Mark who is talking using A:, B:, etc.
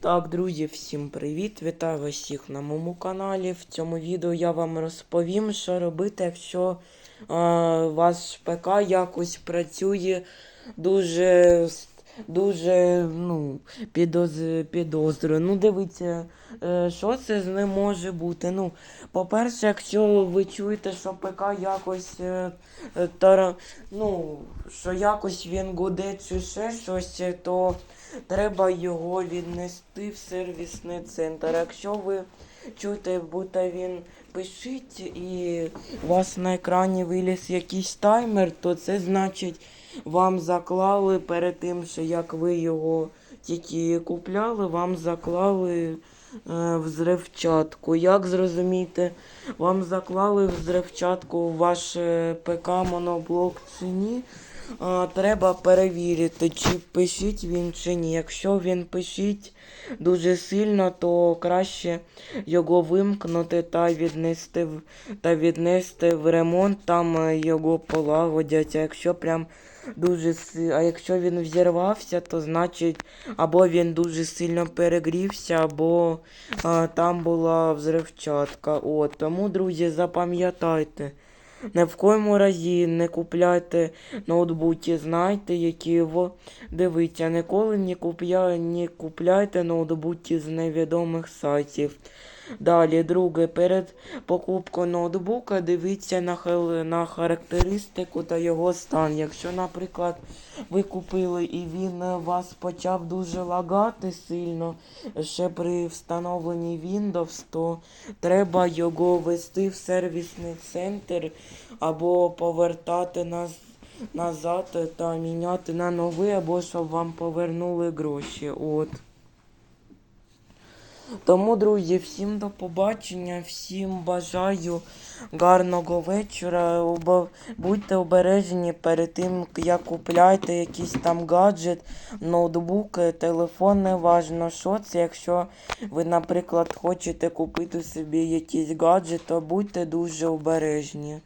A: Так, друзі, всім привіт! Вітаю вас всіх на моєму каналі. В цьому відео я вам розповім, що робити, якщо е, ваш ПК якось працює дуже, дуже ну, підоз. Ну, дивіться, що це з ним може бути. Ну, по-перше, якщо ви чуєте, що ПК якось е, е, тара, ну, що якось він гуде чи ще щось, е, то треба його віднести в сервісний центр. Якщо ви чуєте, будто він пишіть і у вас на екрані виліз якийсь таймер, то це значить вам заклали перед тим, що як ви його тільки купляли, вам заклали е, взривчатку. Як зрозуміти, вам заклали взривчатку в ваш ПК моноблок чи ні? А, треба перевірити, чи пишіть він чи ні. Якщо він пишіть дуже сильно, то краще його вимкнути та віднести в, та віднести в ремонт, там е, його полагодять. А якщо прям дуже а якщо він взірвався, то значить або він дуже сильно перегрівся, або а, там була взривчатка. От, тому, друзі, запам'ятайте. Ні в коєму разі не купляйте ноутбуки, знайте, які ви дивіться, ніколи не не купляйте ноутбуки з невідомих сайтів. Далі, друге, перед покупкою ноутбука дивіться на, на характеристику та його стан. Якщо, наприклад, ви купили і він вас почав дуже лагати сильно ще при встановленні Windows, то треба його вести в сервісний центр або повертати наз... назад та міняти на новий, або щоб вам повернули гроші. От. Тому, друзі, всім до побачення, всім бажаю гарного вечора. Будьте обережні перед тим, як купляєте якийсь там гаджет, ноутбук, е, телефон, не важно що це. Якщо ви, наприклад, хочете купити собі якийсь гаджет, то будьте дуже обережні.